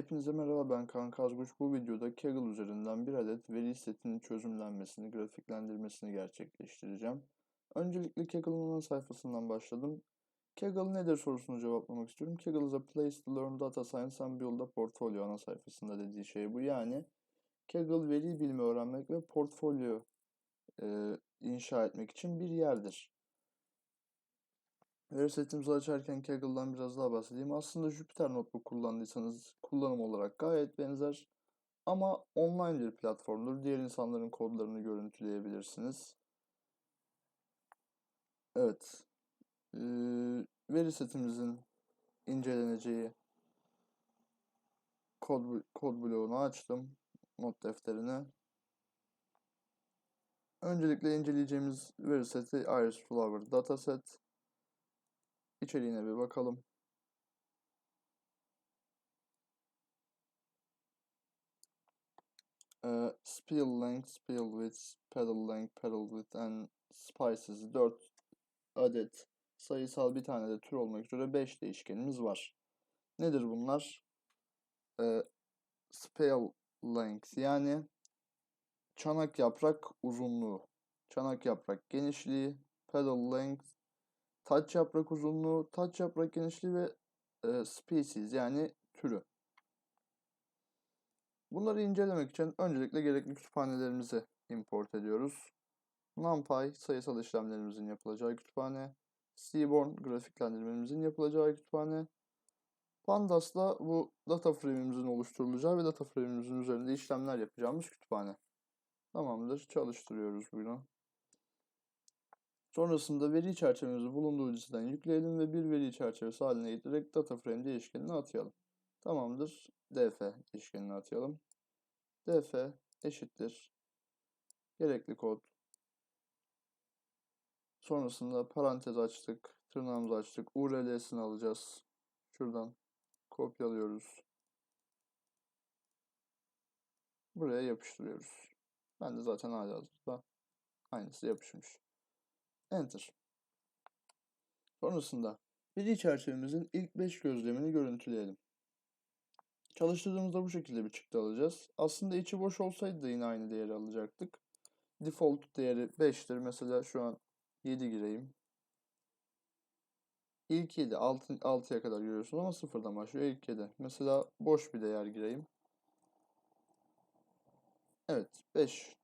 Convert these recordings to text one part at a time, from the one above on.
Hepinize merhaba ben Kaan Kazguç. Bu videoda Kaggle üzerinden bir adet veri setinin çözümlenmesini, grafiklendirmesini gerçekleştireceğim. Öncelikle Kaggle'ın ana sayfasından başladım. Kaggle nedir sorusunu cevaplamak istiyorum. Kaggle is a place to learn data science and build a portfolio ana sayfasında dediği şey bu. Yani Kaggle veri bilme öğrenmek ve portfolyo e, inşa etmek için bir yerdir. Veri setimizi açarken Kaggle'dan biraz daha bahsedeyim. Aslında Jupyter Notebook kullandıysanız kullanım olarak gayet benzer. Ama online bir platformdur. Diğer insanların kodlarını görüntüleyebilirsiniz. Evet. Ee, veri setimizin inceleneceği kod, kod bloğunu açtım. Not defterine. Öncelikle inceleyeceğimiz veri seti Iris Flower Dataset. İçeriğine bir bakalım. Ee, spill length, spill width, pedal length, pedal width and spices 4 adet sayısal bir tane de tür olmak üzere 5 değişkenimiz var. Nedir bunlar? Ee, spill length yani çanak yaprak uzunluğu, çanak yaprak genişliği, pedal length, taç yaprak uzunluğu, taç yaprak genişliği ve e, species yani türü. Bunları incelemek için öncelikle gerekli kütüphanelerimizi import ediyoruz. NumPy sayısal işlemlerimizin yapılacağı kütüphane, Seaborn grafiklendirmemizin yapılacağı kütüphane, Pandas da bu data frame'imizin oluşturulacağı ve data frame'imizin üzerinde işlemler yapacağımız kütüphane. Tamamdır. Çalıştırıyoruz bunu. Sonrasında veri çerçevemizi bulunduğu diziden yükleyelim ve bir veri çerçevesi haline getirerek data frame değişkenine atayalım. Tamamdır. df değişkenine atayalım. df eşittir. Gerekli kod. Sonrasında parantez açtık. Tırnağımızı açtık. URL'sini alacağız. Şuradan kopyalıyoruz. Buraya yapıştırıyoruz. Ben de zaten hala hazırda aynısı yapışmış. Enter. Sonrasında veri çerçevemizin ilk 5 gözlemini görüntüleyelim. Çalıştırdığımızda bu şekilde bir çıktı alacağız. Aslında içi boş olsaydı da yine aynı değeri alacaktık. Default değeri 5'tir. Mesela şu an 7 gireyim. İlk 7 6, 6'ya kadar görüyorsunuz ama sıfırdan başlıyor ilk 7. Mesela boş bir değer gireyim. Evet 5.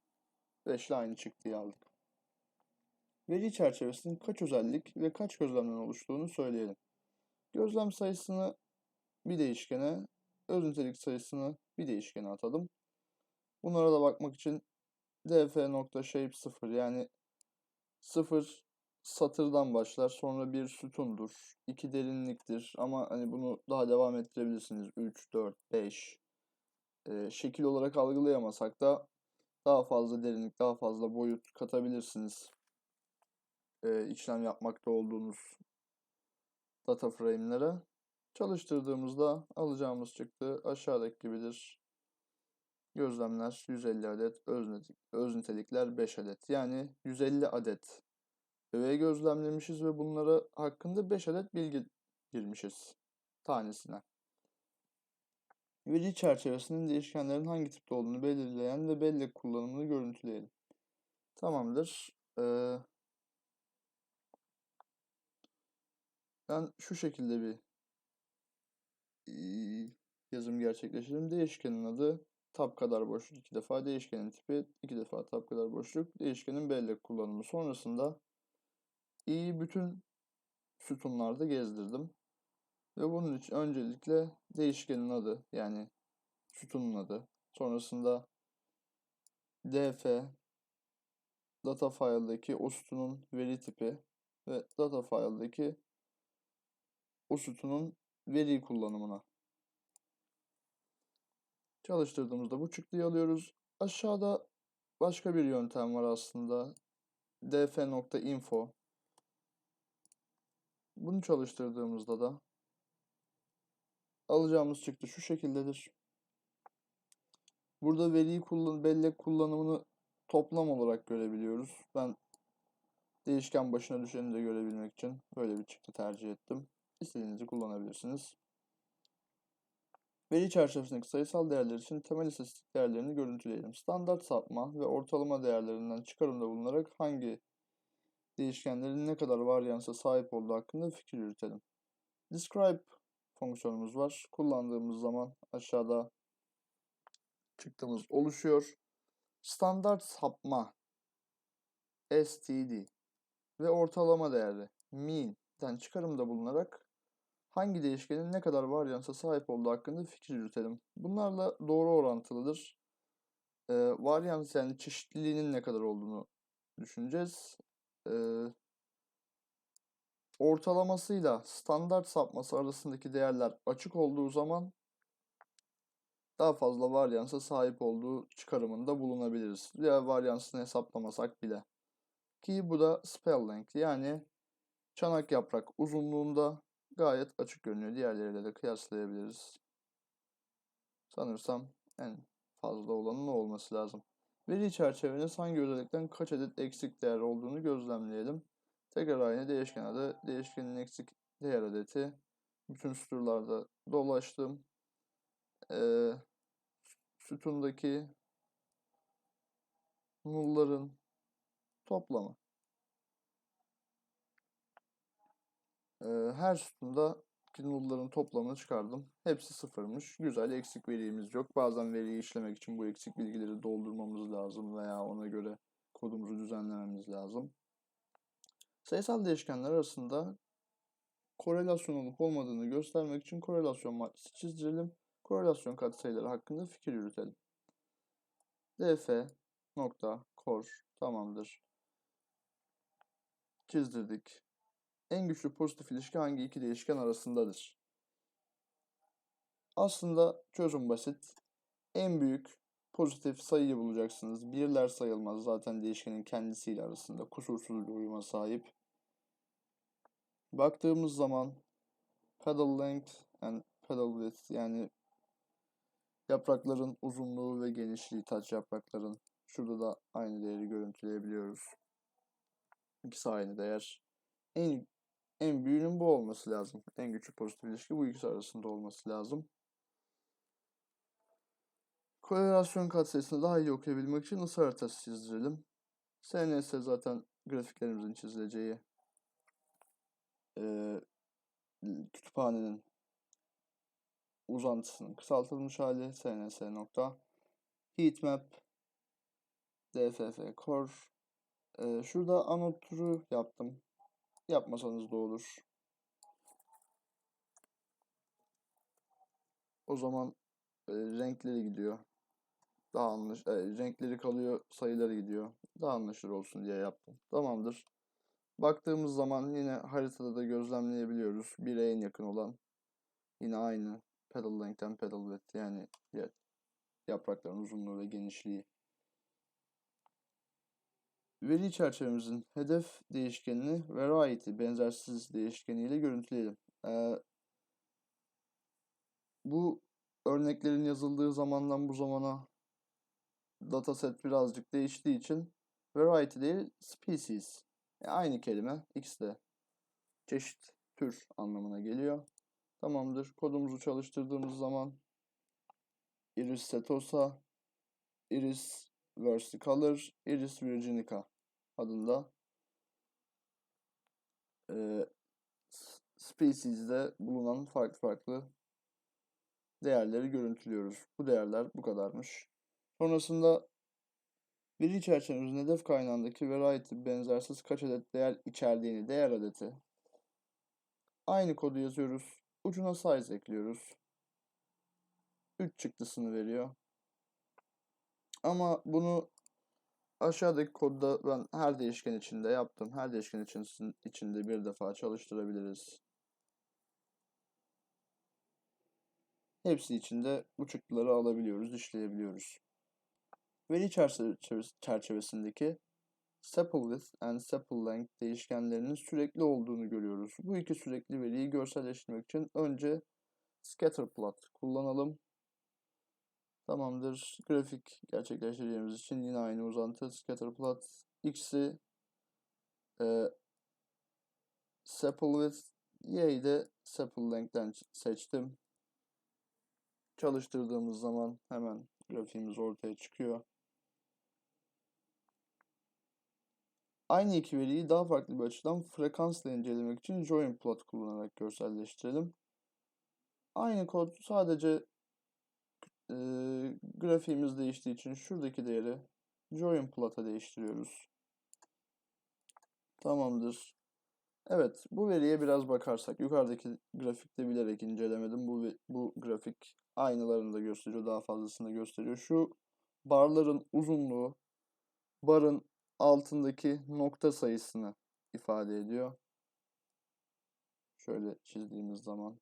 5 ile aynı çıktıyı aldık. Veri çerçevesinin kaç özellik ve kaç gözlemden oluştuğunu söyleyelim. Gözlem sayısını bir değişkene, öz nitelik sayısını bir değişkene atadım. Bunlara da bakmak için df.shape 0 yani 0 satırdan başlar. Sonra bir sütundur. 2 derinliktir. Ama hani bunu daha devam ettirebilirsiniz. 3, 4, 5. Ee, şekil olarak algılayamasak da daha fazla derinlik, daha fazla boyut katabilirsiniz. Ee, işlem yapmakta olduğunuz data frame'lere. Çalıştırdığımızda alacağımız çıktı aşağıdaki gibidir. Gözlemler 150 adet, öz nitelikler 5 adet. Yani 150 adet öğe gözlemlemişiz ve bunlara hakkında 5 adet bilgi girmişiz tanesine. Veri çerçevesinin değişkenlerin hangi tipte olduğunu belirleyen ve bellek kullanımını görüntüleyelim. Tamamdır. Ee, ben şu şekilde bir yazım gerçekleştirdim. Değişkenin adı tab kadar boşluk iki defa, değişkenin tipi iki defa tab kadar boşluk, değişkenin bellek kullanımı. Sonrasında i'yi bütün sütunlarda gezdirdim. Ve bunun için öncelikle değişkenin adı yani sütunun adı. Sonrasında df data file'daki o sütunun veri tipi ve data file'daki o sütunun veri kullanımına çalıştırdığımızda bu çıktıyı alıyoruz. Aşağıda başka bir yöntem var aslında. df.info Bunu çalıştırdığımızda da alacağımız çıktı şu şekildedir. Burada veriyi kullan bellek kullanımını toplam olarak görebiliyoruz. Ben değişken başına düşeni de görebilmek için böyle bir çıktı tercih ettim. İstediğinizi kullanabilirsiniz. Veri çerçevesindeki sayısal değerler için temel istatistik değerlerini görüntüleyelim. Standart sapma ve ortalama değerlerinden çıkarımda bulunarak hangi değişkenlerin ne kadar varyansa sahip olduğu hakkında fikir yürütelim. Describe fonksiyonumuz var. Kullandığımız zaman aşağıda çıktığımız oluşuyor. Standart sapma STD ve ortalama değeri mean'den çıkarımda bulunarak hangi değişkenin ne kadar varyansa sahip olduğu hakkında fikir yürütelim. Bunlarla doğru orantılıdır. Ee, varyans yani çeşitliliğinin ne kadar olduğunu düşüneceğiz. Ee, ortalamasıyla standart sapması arasındaki değerler açık olduğu zaman daha fazla varyansa sahip olduğu çıkarımında bulunabiliriz. Ya varyansını hesaplamasak bile. Ki bu da spell length yani çanak yaprak uzunluğunda gayet açık görünüyor. Diğerleriyle de kıyaslayabiliriz. Sanırsam en fazla olanın olması lazım. Veri çerçeveniz hangi özellikten kaç adet eksik değer olduğunu gözlemleyelim. Tekrar aynı değişken adı, değişkenin eksik değer adeti. Bütün süturlarda dolaştım. Ee, sütundaki nullların toplamı. Her sütunda nullların toplamını çıkardım. Hepsi sıfırmış. Güzel eksik verimiz yok. Bazen veriyi işlemek için bu eksik bilgileri doldurmamız lazım veya ona göre kodumuzu düzenlememiz lazım. Sayısal değişkenler arasında korelasyon olup olmadığını göstermek için korelasyon matrisi çizdirelim. Korelasyon katsayıları hakkında fikir yürütelim. df nokta kor tamamdır. Çizdirdik. En güçlü pozitif ilişki hangi iki değişken arasındadır? Aslında çözüm basit. En büyük pozitif sayıyı bulacaksınız. Birler sayılmaz zaten değişkenin kendisiyle arasında kusursuz bir uyuma sahip. Baktığımız zaman pedal length and pedal width yani yaprakların uzunluğu ve genişliği taç yaprakların şurada da aynı değeri görüntüleyebiliyoruz. İkisi aynı değer. En en büyüğünün bu olması lazım. En güçlü pozitif ilişki bu ikisi arasında olması lazım. Korelasyon katsayısını daha iyi okuyabilmek için ısı haritası çizdirelim. SNS zaten grafiklerimizin çizileceği e, kütüphanenin uzantısının kısaltılmış hali SNS nokta heatmap dff core e, şurada anoturu yaptım yapmasanız da olur. O zaman e, renkleri gidiyor. Daha anlaş e, renkleri kalıyor sayıları gidiyor. Daha anlaşılır olsun diye yaptım. Tamamdır. Baktığımız zaman yine haritada da gözlemleyebiliyoruz. 1'e en yakın olan yine aynı pedal length'ten pedal width yani yaprakların uzunluğu ve genişliği. Veri çerçevemizin hedef değişkenini variety benzersiz değişkeniyle görüntüleyelim. Ee, bu örneklerin yazıldığı zamandan bu zamana dataset birazcık değiştiği için variety değil species e, aynı kelime. X de çeşit, tür anlamına geliyor. Tamamdır. Kodumuzu çalıştırdığımız zaman iris setosa, iris versicolor, iris virginica adında e, species'de bulunan farklı farklı değerleri görüntülüyoruz. Bu değerler bu kadarmış. Sonrasında Veri çerçevemizin hedef kaynağındaki variety benzersiz kaç adet değer içerdiğini değer adeti. Aynı kodu yazıyoruz. Ucuna size ekliyoruz. 3 çıktısını veriyor. Ama bunu aşağıdaki kodda ben her değişken içinde yaptım. Her değişken için, içinde bir defa çalıştırabiliriz. Hepsi içinde bu çıktıları alabiliyoruz, işleyebiliyoruz. Veri çerçevesindeki sepal width and sepal length değişkenlerinin sürekli olduğunu görüyoruz. Bu iki sürekli veriyi görselleştirmek için önce scatterplot kullanalım. Tamamdır. Grafik gerçekleştireceğimiz için yine aynı uzantı scatterplot x'i e, sepal width y'yi de sepal length'ten seçtim. çalıştırdığımız zaman hemen grafiğimiz ortaya çıkıyor. Aynı iki veriyi daha farklı bir açıdan frekansla incelemek için join plot kullanarak görselleştirelim. Aynı kod sadece e, grafiğimiz değiştiği için şuradaki değeri join plot'a değiştiriyoruz. Tamamdır. Evet, bu veriye biraz bakarsak, yukarıdaki grafikte bilerek incelemedim. Bu bu grafik aynılarını da gösteriyor, daha fazlasını da gösteriyor. Şu barların uzunluğu, barın altındaki nokta sayısını ifade ediyor. Şöyle çizdiğimiz zaman.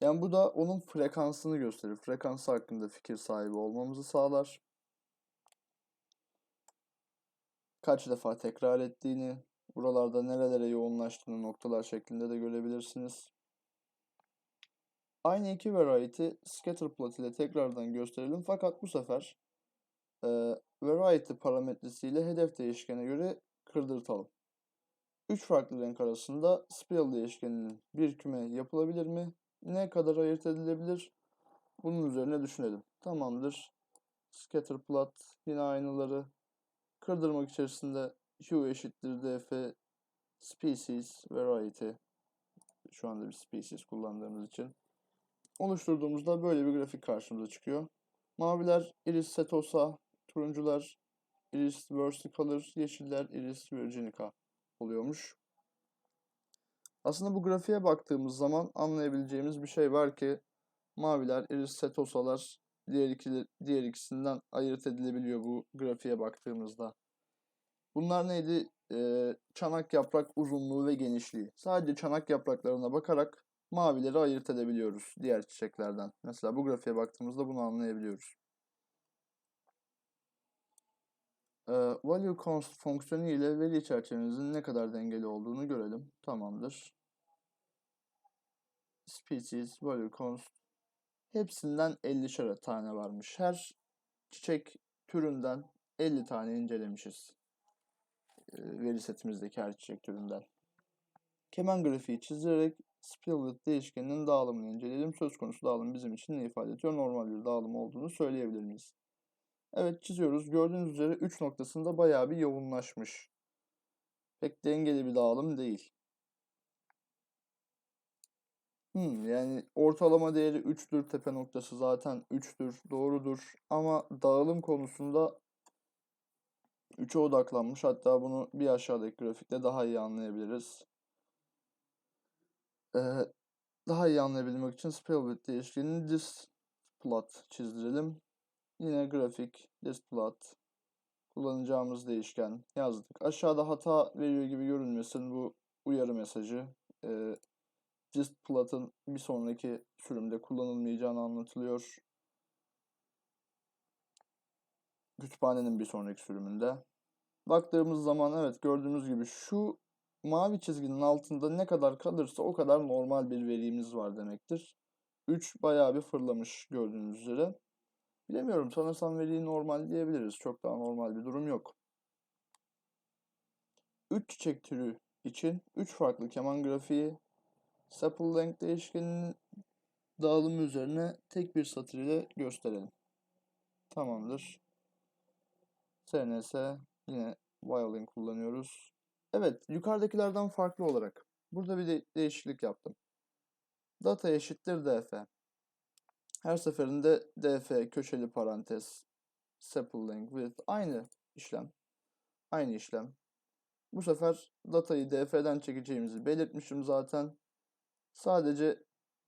Yani bu da onun frekansını gösterir. Frekansı hakkında fikir sahibi olmamızı sağlar. Kaç defa tekrar ettiğini, buralarda nerelere yoğunlaştığını noktalar şeklinde de görebilirsiniz. Aynı iki variety scatter plot ile tekrardan gösterelim. Fakat bu sefer e, variety parametresiyle hedef değişkene göre kırdırtalım. Üç farklı renk arasında spiral değişkeninin bir küme yapılabilir mi? Ne kadar ayırt edilebilir? Bunun üzerine düşünelim. Tamamdır. Scatter plot yine aynıları. Kırdırmak içerisinde hue eşittir df species variety. Şu anda bir species kullandığımız için. Oluşturduğumuzda böyle bir grafik karşımıza çıkıyor. Maviler iris setosa, turuncular iris versicolor, yeşiller iris virginica oluyormuş. Aslında bu grafiğe baktığımız zaman anlayabileceğimiz bir şey var ki maviler iris setosalar diğer, diğer ikisinden ayırt edilebiliyor bu grafiğe baktığımızda. Bunlar neydi? Ee, çanak yaprak uzunluğu ve genişliği. Sadece çanak yapraklarına bakarak mavileri ayırt edebiliyoruz diğer çiçeklerden. Mesela bu grafiğe baktığımızda bunu anlayabiliyoruz. Ee, value const fonksiyonu ile veri çerçevemizin ne kadar dengeli olduğunu görelim. Tamamdır. Species, value const hepsinden 50'şer tane varmış. Her çiçek türünden 50 tane incelemişiz. Veri setimizdeki her çiçek türünden. Keman grafiği çizerek Spillet değişkeninin dağılımını inceleyelim. Söz konusu dağılım bizim için ne ifade ediyor? Normal bir dağılım olduğunu söyleyebilir miyiz? Evet çiziyoruz. Gördüğünüz üzere 3 noktasında bayağı bir yoğunlaşmış. Pek dengeli bir dağılım değil. Hmm, yani ortalama değeri 3'tür. Tepe noktası zaten 3'tür. Doğrudur. Ama dağılım konusunda 3'e odaklanmış. Hatta bunu bir aşağıdaki grafikte daha iyi anlayabiliriz. Ee, daha iyi anlayabilmek için spellbit değişkenini this plot çizdirelim. Yine grafik this plot kullanacağımız değişken yazdık. Aşağıda hata veriyor gibi görünmesin bu uyarı mesajı. Ee, this plot'ın bir sonraki sürümde kullanılmayacağını anlatılıyor. Kütüphanenin bir sonraki sürümünde. Baktığımız zaman evet gördüğümüz gibi şu mavi çizginin altında ne kadar kalırsa o kadar normal bir verimiz var demektir. 3 bayağı bir fırlamış gördüğünüz üzere. Bilemiyorum sanırsam veriyi normal diyebiliriz. Çok daha normal bir durum yok. 3 çiçek türü için 3 farklı keman grafiği sepal length değişkeninin dağılımı üzerine tek bir satır ile gösterelim. Tamamdır. SNS yine violin kullanıyoruz. Evet, yukarıdakilerden farklı olarak burada bir de değişiklik yaptım. Data eşittir df. Her seferinde df köşeli parantez length with aynı işlem. Aynı işlem. Bu sefer datayı df'den çekeceğimizi belirtmişim zaten. Sadece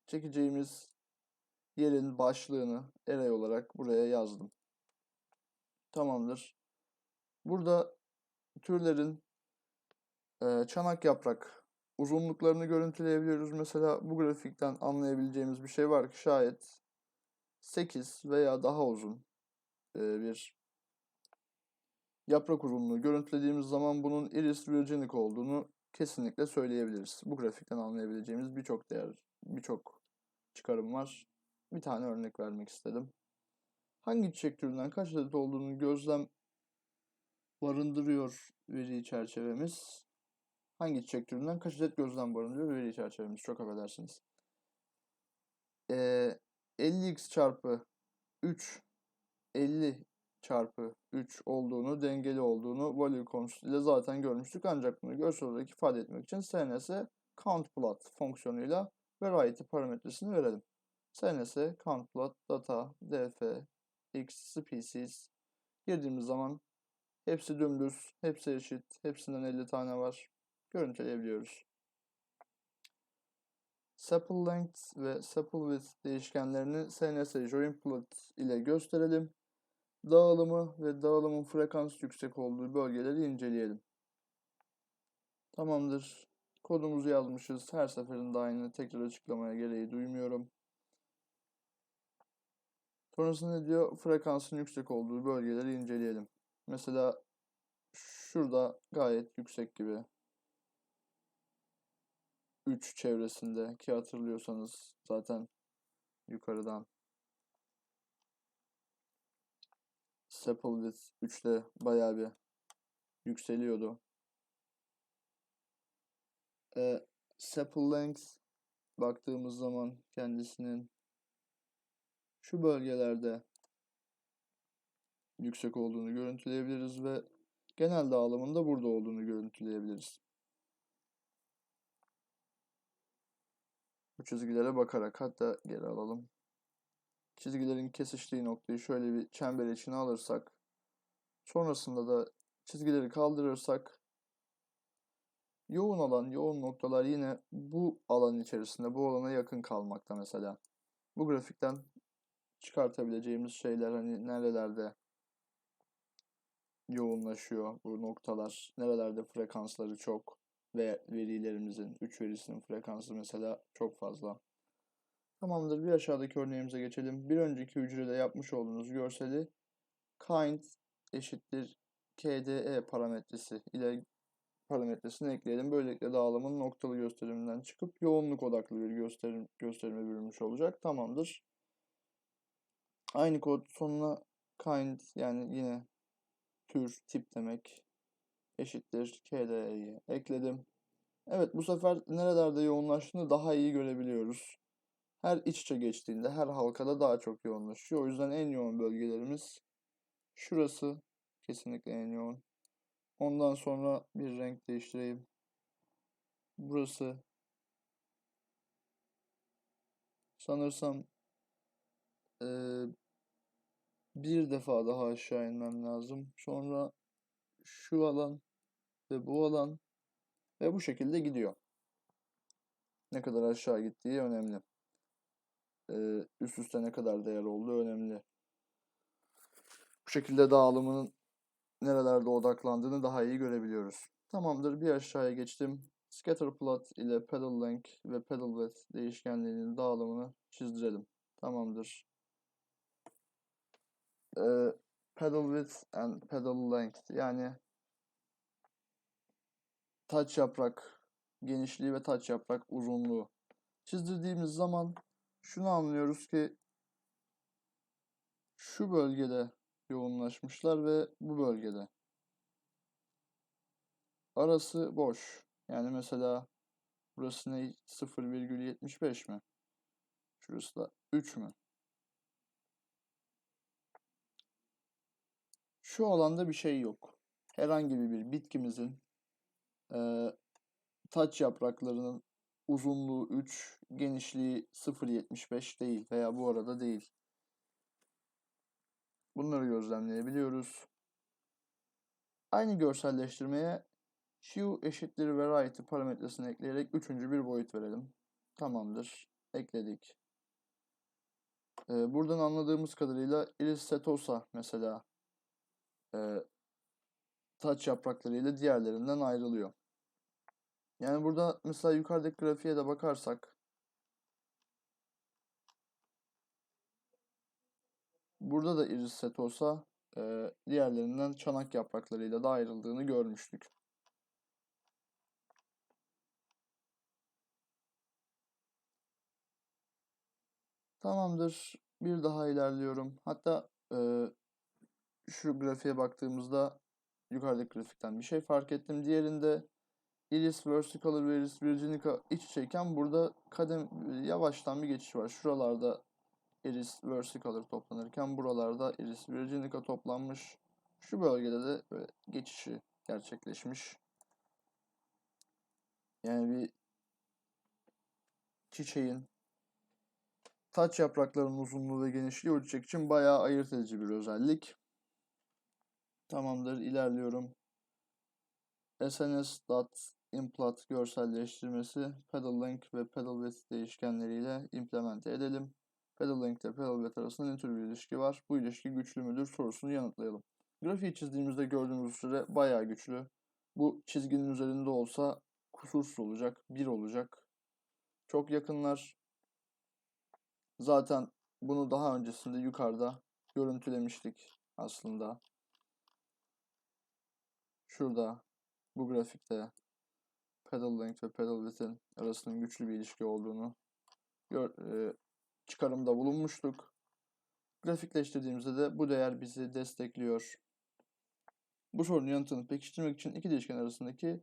çekeceğimiz yerin başlığını array olarak buraya yazdım. Tamamdır. Burada türlerin e, çanak yaprak uzunluklarını görüntüleyebiliyoruz. Mesela bu grafikten anlayabileceğimiz bir şey var ki şayet 8 veya daha uzun bir yaprak uzunluğu görüntülediğimiz zaman bunun iris virginic olduğunu kesinlikle söyleyebiliriz. Bu grafikten anlayabileceğimiz birçok değer, birçok çıkarım var. Bir tane örnek vermek istedim. Hangi çiçek türünden kaç adet olduğunu gözlem barındırıyor veri çerçevemiz. Hangi çiçek türünden kaç adet gözlem barındırıyor veri çerçevemiz. Çok affedersiniz. eee 50x çarpı 3 50 çarpı 3 olduğunu, dengeli olduğunu value ile zaten görmüştük. Ancak bunu görsel olarak ifade etmek için SNS count plot fonksiyonuyla variety parametresini verelim. SNS count plot data df x species girdiğimiz zaman hepsi dümdüz, hepsi eşit, hepsinden 50 tane var. Görüntüleyebiliyoruz. Sepal length ve sepal width değişkenlerini SNS join plot ile gösterelim. Dağılımı ve dağılımın frekans yüksek olduğu bölgeleri inceleyelim. Tamamdır. Kodumuzu yazmışız. Her seferinde aynı. Tekrar açıklamaya gereği duymuyorum. Sonrasında diyor? Frekansın yüksek olduğu bölgeleri inceleyelim. Mesela şurada gayet yüksek gibi. 3 çevresinde ki hatırlıyorsanız zaten yukarıdan Sepal width 3'te bayağı bir yükseliyordu. E, sepal length baktığımız zaman kendisinin şu bölgelerde yüksek olduğunu görüntüleyebiliriz ve genel dağılımında burada olduğunu görüntüleyebiliriz. Çizgilere bakarak hatta geri alalım. Çizgilerin kesiştiği noktayı şöyle bir çember içine alırsak sonrasında da çizgileri kaldırırsak yoğun alan, yoğun noktalar yine bu alan içerisinde, bu alana yakın kalmakta mesela. Bu grafikten çıkartabileceğimiz şeyler hani nerelerde yoğunlaşıyor bu noktalar, nerelerde frekansları çok ve verilerimizin 3 verisinin frekansı mesela çok fazla. Tamamdır. Bir aşağıdaki örneğimize geçelim. Bir önceki hücrede yapmış olduğunuz görseli kind eşittir KDE parametresi ile parametresini ekleyelim. Böylelikle dağılımın noktalı gösteriminden çıkıp yoğunluk odaklı bir gösterim gösterime bürünmüş olacak. Tamamdır. Aynı kod sonuna kind yani yine tür, tip demek eşittir KDE'yi ekledim. Evet bu sefer nerelerde yoğunlaştığını daha iyi görebiliyoruz. Her iç içe geçtiğinde her halkada daha çok yoğunlaşıyor. O yüzden en yoğun bölgelerimiz şurası kesinlikle en yoğun. Ondan sonra bir renk değiştireyim. Burası sanırsam e, bir defa daha aşağı inmem lazım. Sonra şu alan ve bu alan ve bu şekilde gidiyor. Ne kadar aşağı gittiği önemli. Ee, üst üste ne kadar değer olduğu önemli. Bu şekilde dağılımının nerelerde odaklandığını daha iyi görebiliyoruz. Tamamdır. Bir aşağıya geçtim. Scatter plot ile pedal length ve pedal width değişkenlerinin dağılımını çizdirelim. Tamamdır. Ee, pedal width and pedal length yani taç yaprak genişliği ve taç yaprak uzunluğu çizdirdiğimiz zaman şunu anlıyoruz ki şu bölgede yoğunlaşmışlar ve bu bölgede. Arası boş. Yani mesela burası ne? 0,75 mi? Şurası da 3 mü? Şu alanda bir şey yok. Herhangi bir bitkimizin e, taç yapraklarının uzunluğu 3, genişliği 0.75 değil veya bu arada değil. Bunları gözlemleyebiliyoruz. Aynı görselleştirmeye hue eşittir variety parametresini ekleyerek üçüncü bir boyut verelim. Tamamdır. Ekledik. Ee, buradan anladığımız kadarıyla iris setosa mesela e, taç yapraklarıyla diğerlerinden ayrılıyor. Yani burada mesela yukarıdaki grafiğe de bakarsak burada da iris set olsa e, diğerlerinden çanak yapraklarıyla da ayrıldığını görmüştük. Tamamdır. Bir daha ilerliyorum. Hatta e, şu grafiğe baktığımızda yukarıdaki grafikten bir şey fark ettim. Diğerinde Iris versicolor ve Iris virginica iç içeyken burada kadem yavaştan bir geçiş var. Şuralarda Iris versicolor toplanırken buralarda Iris virginica toplanmış. Şu bölgede de böyle geçişi gerçekleşmiş. Yani bir çiçeğin taç yapraklarının uzunluğu ve genişliği çiçek için bayağı ayırt edici bir özellik. Tamamdır, ilerliyorum. SNS dot implant görselleştirmesi pedal length ve pedal width değişkenleriyle implemente edelim. Pedal length ile pedal width arasında ne tür bir ilişki var? Bu ilişki güçlü müdür sorusunu yanıtlayalım. Grafiği çizdiğimizde gördüğümüz süre bayağı güçlü. Bu çizginin üzerinde olsa kusursuz olacak, bir olacak. Çok yakınlar. Zaten bunu daha öncesinde yukarıda görüntülemiştik aslında. Şurada bu grafikte pedal length ve pedal width'in arasının güçlü bir ilişki olduğunu gör, e, çıkarımda bulunmuştuk. Grafikleştirdiğimizde de bu değer bizi destekliyor. Bu sorunun yanıtını pekiştirmek için iki değişken arasındaki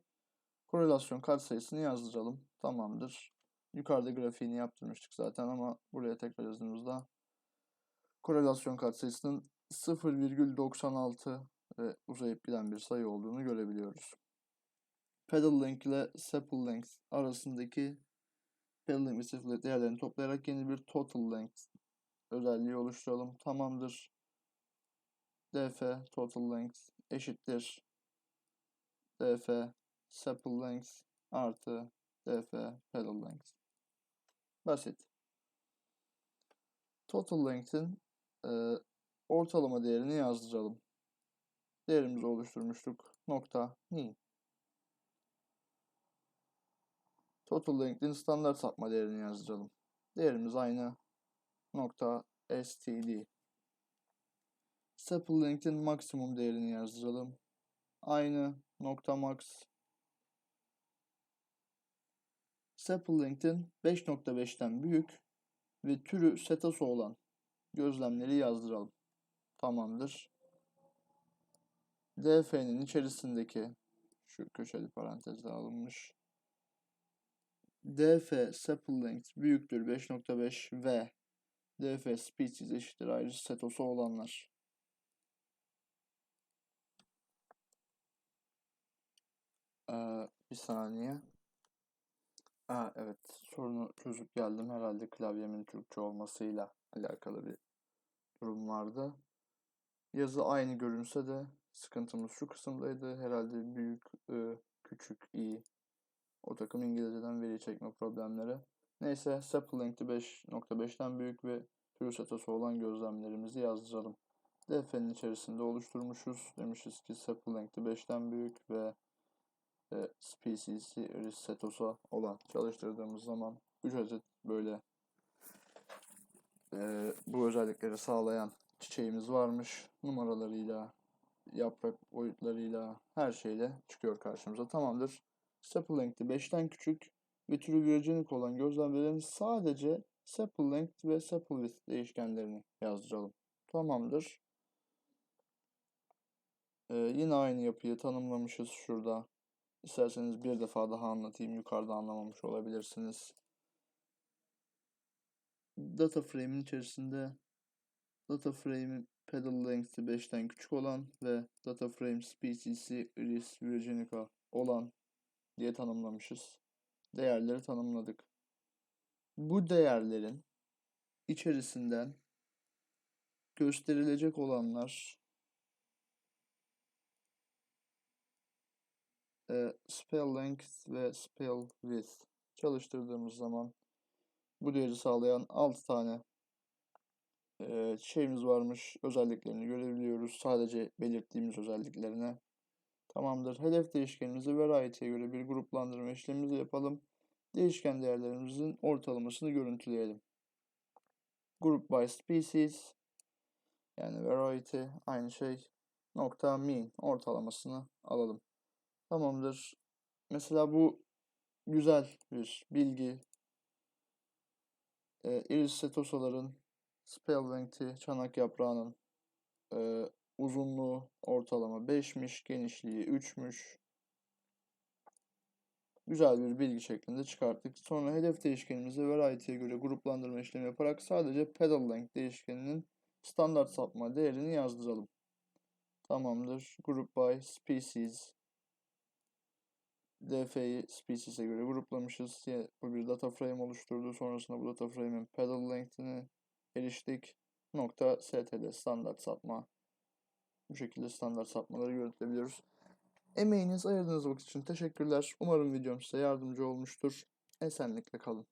korelasyon katsayısını yazdıralım. Tamamdır. Yukarıda grafiğini yaptırmıştık zaten ama buraya tekrar yazdığımızda korelasyon katsayısının 0,96 ve uzayıp giden bir sayı olduğunu görebiliyoruz. Pedal length ile sepal length arasındaki pedal length ve sepal length değerlerini toplayarak yeni bir total length özelliği oluşturalım. Tamamdır. df total length eşittir df sepal length artı df pedal length. Basit. Total length'in e, ortalama değerini yazdıralım. Değerimizi oluşturmuştuk. Nokta mean. Total length'in standart sapma değerini yazdıralım. Değerimiz aynı. Nokta std. Sepal length'in maksimum değerini yazdıralım. Aynı nokta max. Sepal length'in 5.5'ten büyük ve türü setası olan gözlemleri yazdıralım. Tamamdır. Df'nin içerisindeki şu köşeli parantezde alınmış df sepal length büyüktür 5.5 ve df species eşittir ayrı setosu olanlar. Ee, bir saniye. Aa, evet sorunu çözüp geldim. Herhalde klavyemin Türkçe olmasıyla alakalı bir durum vardı. Yazı aynı görünse de sıkıntımız şu kısımdaydı. Herhalde büyük, ı, küçük, i o takım İngilizceden veri çekme problemleri. Neyse sepal length'i 5.5'ten büyük ve setası olan gözlemlerimizi yazdıralım. DF'nin içerisinde oluşturmuşuz. Demişiz ki sepal length'i 5'ten büyük ve e, species'i iris setosa olan çalıştırdığımız zaman 3 adet böyle e, bu özellikleri sağlayan çiçeğimiz varmış. Numaralarıyla, yaprak boyutlarıyla, her şeyle çıkıyor karşımıza. Tamamdır. Sepal length'i 5'ten küçük ve türü biyojenik olan gözlemlerin sadece sepal length ve sepal width değişkenlerini yazdıralım. Tamamdır. Ee, yine aynı yapıyı tanımlamışız şurada. İsterseniz bir defa daha anlatayım. Yukarıda anlamamış olabilirsiniz. Data frame'in içerisinde data frame'in pedal length'i 5'ten küçük olan ve data frame species'i iris virginica olan diye tanımlamışız. Değerleri tanımladık. Bu değerlerin içerisinden gösterilecek olanlar e, spell length ve spell width çalıştırdığımız zaman bu değeri sağlayan 6 tane e, şeyimiz varmış. Özelliklerini görebiliyoruz. Sadece belirttiğimiz özelliklerine Tamamdır. Hedef değişkenimizi variety'ye göre bir gruplandırma işlemimizi yapalım. Değişken değerlerimizin ortalamasını görüntüleyelim. Group by species yani variety aynı şey nokta mean ortalamasını alalım. Tamamdır. Mesela bu güzel bir bilgi. E, iris setosaların spell length'i çanak yaprağının e, Uzunluğu ortalama 5'miş, genişliği 3'müş. güzel bir bilgi şeklinde çıkarttık. Sonra hedef değişkenimizi variety'ye göre gruplandırma işlemi yaparak sadece pedal length değişkeninin standart sapma değerini yazdıralım. Tamamdır. Group by species. DF'yi species'e göre gruplamışız. Bu bir data frame oluşturdu. Sonrasında bu data frame'in pedal length'ini eriştik. Nokta std standart sapma. Bu şekilde standart sapmaları görüntülebiliyoruz. Emeğiniz ayırdığınız vakit için teşekkürler. Umarım videom size yardımcı olmuştur. Esenlikle kalın.